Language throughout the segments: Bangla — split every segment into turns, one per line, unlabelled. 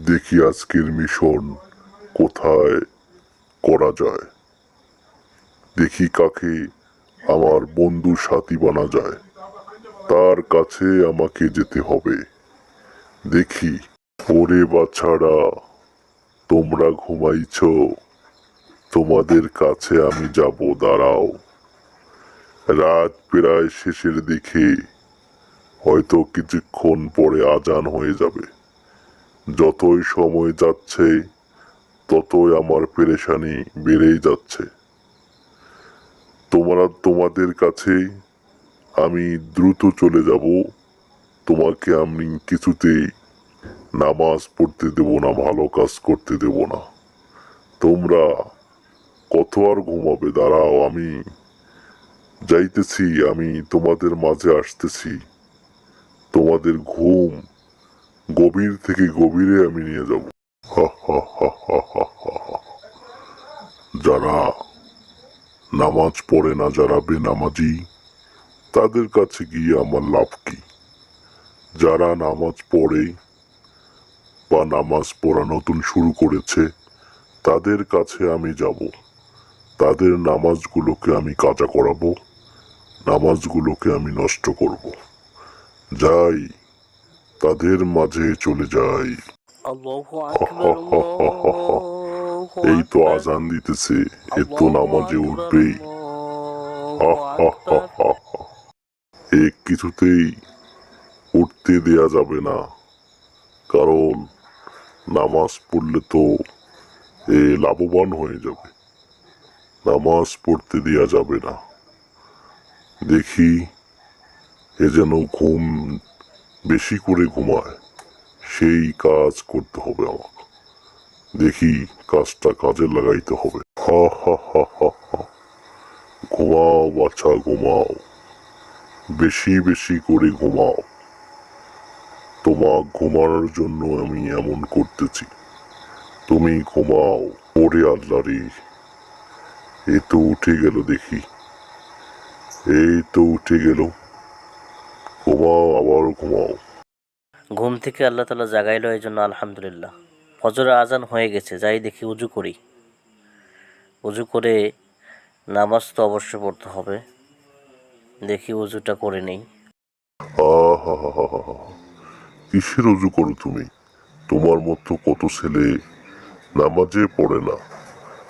দেখি আজকের মিশন কোথায় করা যায়। দেখি কাকে আমার বন্ধু সাথী বানা যায়। তার কাছে আমাকে যেতে হবে। দেখি, ওরে বাছাড়া, তোমরা ঘুমাইছ। তোমাদের কাছে আমি যাব, দাঁড়াও। রাত প্রায় শেষের দিকে। হয়তো কিছুক্ষণ পরে আজান হয়ে যাবে। যতই সময় যাচ্ছে, ততই আমার পেরেশানি বেড়েই যাচ্ছে। তোমরা তোমাদের কাছে আমি দ্রুত চলে যাব। তোমাকে আমি কিছুতেই নামাজ পড়তে দেব না, ভালো কাজ করতে দেব না। তোমরা কত আর ঘুমাবে? দাঁড়াও, আমি যাইতেছি, আমি তোমাদের মাঝে আসতেছি। তোমাদের ঘুম গভীর থেকে গভীরে আমি নিয়ে যাব। যারা নামাজ পড়ে না, যারা বেনামাজি, তাদের কাছে গিয়ে আমার লাভ কি? যারা নামাজ পড়ে বা নামাজ পড়া নতুন শুরু করেছে, তাদের কাছে আমি যাব। তাদের নামাজগুলোকে আমি কাজা করাবো, নামাজগুলোকে আমি নষ্ট করব। যাই তাদের মাঝে চলে যাই এই তো আজান দিতেছে এ তো নামাজে উঠবেই। এ কিছুতেই উঠতে দেয়া যাবে না কারণ নামাজ পড়লে তো এ লাভবান হয়ে যাবে নামাজ পড়তে দেয়া যাবে না দেখি এ যেন ঘুম বেশি করে ঘুমায়। সেই কাজ করতে হবে আমাকে। দেখি কাজটা কাজে লাগাইতে হবে। হা হা হা হা হা। ঘুমাও বাচ্চা ঘুমাও। বেশি বেশি করে ঘুমাও। তোমার ঘুমানোর জন্য আমি এমন করতেছি। তুমি ঘুমাও। পরে আল্লাহরে এ তো উঠে গেল দেখি। এই তো উঠে গেল। ঘুমাও আবার ঘুমাও
ঘুম থেকে আল্লাহ তালা জাগাইলো এই জন্য আলহামদুলিল্লাহ। ফজরের আজান হয়ে গেছে যাই দেখি উজু করি। উজু করে নামাজ তো অবশ্যই পড়তে হবে। দেখি উজুটা করে নেই।
কিসের অজু করো তুমি? তোমার মতো কত ছেলে নামাজে পড়ে না।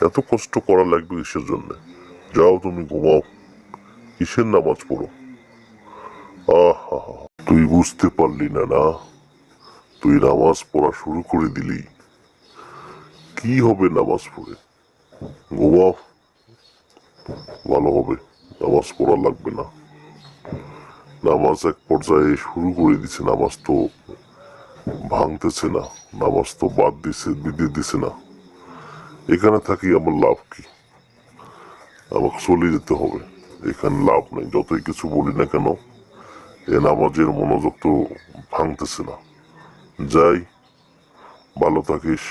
এত কষ্ট করা লাগবে কিসের জন্য? যাও তুমি ঘুমাও। কিসের নামাজ পড়ো? তুই বুঝতে পারলি না না? তুই নামাজ পড়া শুরু করে দিলি। কি হবে নামাজ পড়ে? ঘুমাও। ভালো হবে। নামাজ পড়া লাগবে না। নামাজ এক পর্যায়ে শুরু করে দিছে, নামাজ তো ভাঙতেছে না। নামাজ তো বাদ দিছে দিতে দিছে না। এখানে থাকি আমার লাভ কি? আমাকে চলে যেতে হবে। এখানে লাভ নেই। যতই কিছু বলি না কেন এ নামাজের মনোযোগ তো ভাঙতেছে না। যাই ভালো থাকিস।